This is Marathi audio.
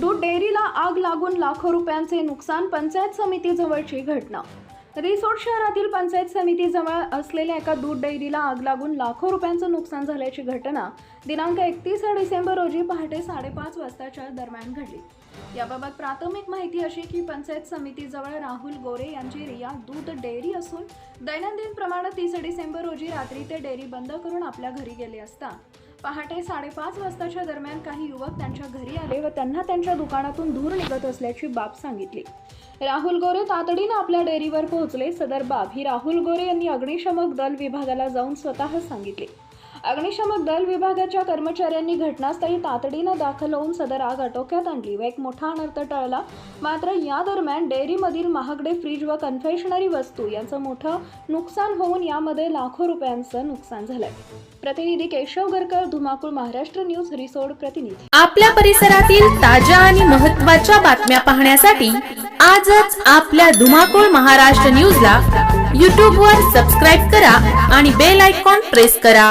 दूध डेअरीला आग लागून लाखो रुपयांचे नुकसान पंचायत समितीजवळची घटना. रिसोड शहरातील पंचायत समितीजवळ असलेल्या एका दूध डेअरीला आग लागून लाखो रुपयांचं नुकसान झाल्याची घटना दिनांक एकतीस डिसेंबर रोजी पहाटे साडेपाच वाजताच्या दरम्यान घडली. याबाबत प्राथमिक माहिती अशी की पंचायत समितीजवळ राहुल गोरे यांची रिया दूध डेअरी असून दैनंदिन प्रमाणात तीस डिसेंबर रोजी रात्री ते डेअरी बंद करून आपल्या घरी गेले असता. पहाटे साडेपाच वाजताच्या दरम्यान काही युवक त्यांच्या घरी आले व त्यांना त्यांच्या दुकानातून धूर निघत असल्याची बाब सांगितली. राहुल गोरे तातडीनं आपल्या डेअरीवर पोहोचले. सदर बाब ही राहुल गोरे यांनी अग्निशमक दल विभागाला जाऊन स्वतः सांगितली. अग्निशमक दल विभागाच्या कर्मचाऱ्यांनी घटनास्थळी तातडीनं दाखल होऊन सदर आग आटोक्यात आणली व एक मोठा अनर्थ टळला. मात्र या दरम्यान डेअरीमधील महागडे फ्रीज व कन्फेशनरी वस्तू यांचं मोठं नुकसान होऊन यामध्ये लाखो रुपयांचं नुकसान झालंय. प्रतिनिधी केशव गरकर धुमाकूळ महाराष्ट्र न्यूज रिसोड प्रतिनिधी. आपल्या परिसरातील ताज्या आणि महत्त्वाच्या बातम्या पाहण्यासाठी आजच आपल्या धुमाकूळ महाराष्ट्र न्यूजला यूट्यूबवर सबस्क्राईब करा आणि बेल आयकॉन प्रेस करा.